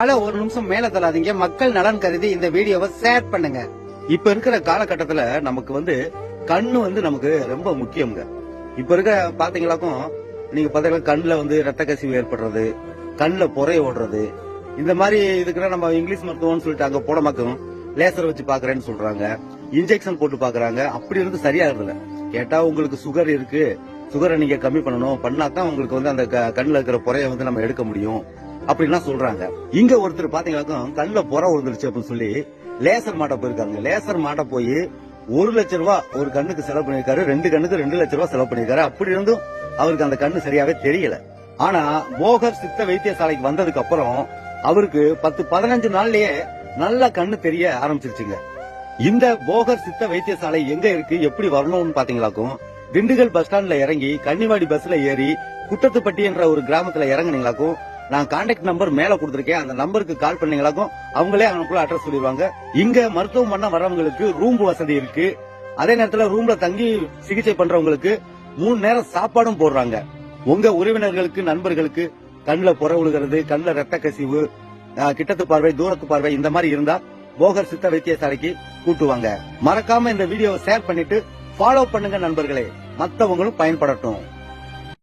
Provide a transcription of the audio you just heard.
அதனால ஒரு நிமிஷம் மேல தராதீங்க மக்கள் நலன் கருதி இந்த வீடியோவை ஷேர் பண்ணுங்க. இப்ப இருக்கிற காலகட்டத்துல நமக்கு வந்து கண்ணு வந்து நமக்கு ரொம்ப முக்கியம்ங்க. இப்ப இருக்க பாத்தீங்களாக்கும் நீங்க பாத்தீங்கன்னா கண்ணுல வந்து ரத்த கசிவு ஏற்படுறது கண்ணுல புறை ஓடுறது. இந்த மாதிரி இதுக்குன்னா நம்ம இங்கிலீஷ் மருத்துவம்னு சொல்லிட்டு அங்க போட மாக்கும் லேசர் வச்சு பாக்குறேன்னு சொல்றாங்க. இன்ஜெக்ஷன் போட்டு பாக்குறாங்க. அப்படி இருந்து சரியாகிறது கேட்டா உங்களுக்கு சுகர் இருக்கு. சுகரை நீங்க கம்மி பண்ணணும். பண்ணாதான் உங்களுக்கு வந்து அந்த க- கண்ணுல இருக்கிற புறைய வந்து நம்ம எடுக்க முடியும். அப்படின்லாம் சொல்றாங்க. இங்க ஒருத்தர் பாத்தீங்கன்னாக்கும் கல்ல புற உழுந்துருச்சு அப்படின்னு சொல்லி லேசர் மாட்ட போயிருக்காங்க. லேசர் மாட்ட போய் ஒரு லட்ச ரூபாய் ஒரு கண்ணுக்கு செலவு பண்ணிருக்காரு ரெண்டு கண்ணுக்கு ரெண்டு லட்ச ரூபாய் செலவு பண்ணிருக்காரு அப்படி இருந்தும் அவருக்கு அந்த கண்ணு சரியாவே தெரியல. ஆனா போகர் சித்த வைத்தியசாலைக்கு வந்ததுக்கு அப்புறம் அவருக்கு பத்து பதினஞ்சு நாள்லயே நல்ல கண்ணு தெரிய ஆரம்பிச்சிருச்சுங்க. இந்த போகர் சித்த வைத்தியசாலை எங்க இருக்கு? எப்படி வரணும்னு பாத்தீங்களாக்கும் திண்டுக்கல் பஸ் ஸ்டாண்ட்ல இறங்கி கன்னிவாடி பஸ்ல ஏறி குட்டத்துப்பட்டி என்ற ஒரு கிராமத்துல இறங்குனீங்களாக்கும் நான் கான்டாக்ட் நம்பர் மேல கொடுத்திருக்கேன். அந்த நம்பருக்கு கால் பண்ணீங்களாக்கும் அவங்களே அவங்களுக்குள்ள அட்ரஸ் சொல்லிடுவாங்க. இங்க மருத்துவம் பண்ண வரவங்களுக்கு ரூம் வசதி இருக்கு. அதே நேரத்துல ரூம்ல தங்கி சிகிச்சை பண்றவங்களுக்கு மூணு நேரம் சாப்பாடும் போடுறாங்க. உங்க உறவினர்களுக்கு நண்பர்களுக்கு கண்ணுல புற விழுகிறது கண்ணுல ரத்த கசிவு கிட்டத்து பார்வை தூரத்து பார்வை இந்த மாதிரி இருந்தா போகர் சித்த வைத்தியசாலைக்கு கூட்டுவாங்க. மறக்காம இந்த வீடியோவை ஷேர் பண்ணிட்டு ஃபாலோ பண்ணுங்க நண்பர்களே. மத்தவங்களும் பயன்படட்டும்.